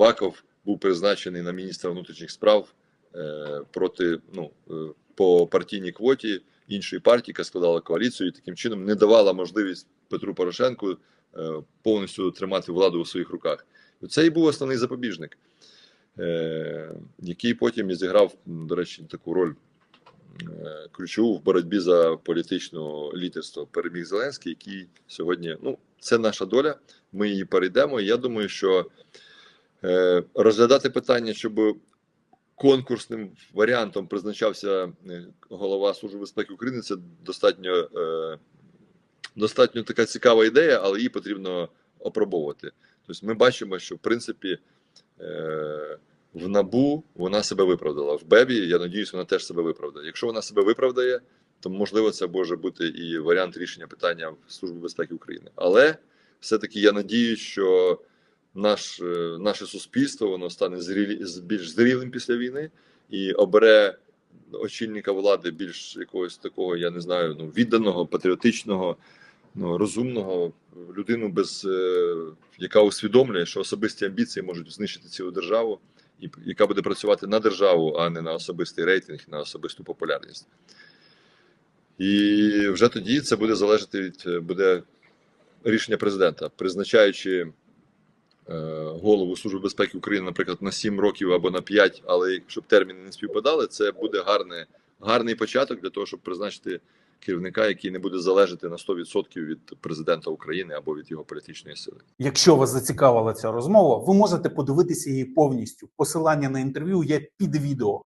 Ваков був призначений на міністра внутрішніх справ е, проти ну е, по партійній квоті іншої партії, яка складала коаліцію, і таким чином не давала можливість Петру Порошенку е, повністю тримати владу у своїх руках. Це і був основний запобіжник, який потім і зіграв, до речі, таку роль ключову в боротьбі за політичне лідерство. Переміг Зеленський, який сьогодні ну це наша доля. Ми її перейдемо. І я думаю, що розглядати питання, щоб конкурсним варіантом призначався е, голова Служби безпеки України. Це достатньо, е, достатньо така цікава ідея, але її потрібно опробовувати. Тобто, ми бачимо, що в принципі е, в набу вона себе виправдала. В Бебі, я надіюсь, вона теж себе виправдає. Якщо вона себе виправдає, то можливо це може бути і варіант рішення питання в Службі безпеки України. Але все-таки я надіюсь, що наш, е, наше суспільство воно стане зрілі, більш зрілим після війни і обере очільника влади більш якогось такого, я не знаю, ну відданого, патріотичного, ну розумного людину, без е, яка усвідомлює, що особисті амбіції можуть знищити цілу державу, і яка буде працювати на державу, а не на особистий рейтинг, на особисту популярність. І вже тоді це буде залежати від е, буде рішення президента, призначаючи голову Служби безпеки України, наприклад, на 7 років або на 5, але щоб терміни не співпадали, це буде гарне, гарний початок для того, щоб призначити керівника, який не буде залежати на 100% від президента України або від його політичної сили. Якщо вас зацікавила ця розмова, ви можете подивитися її повністю. Посилання на інтерв'ю є під відео.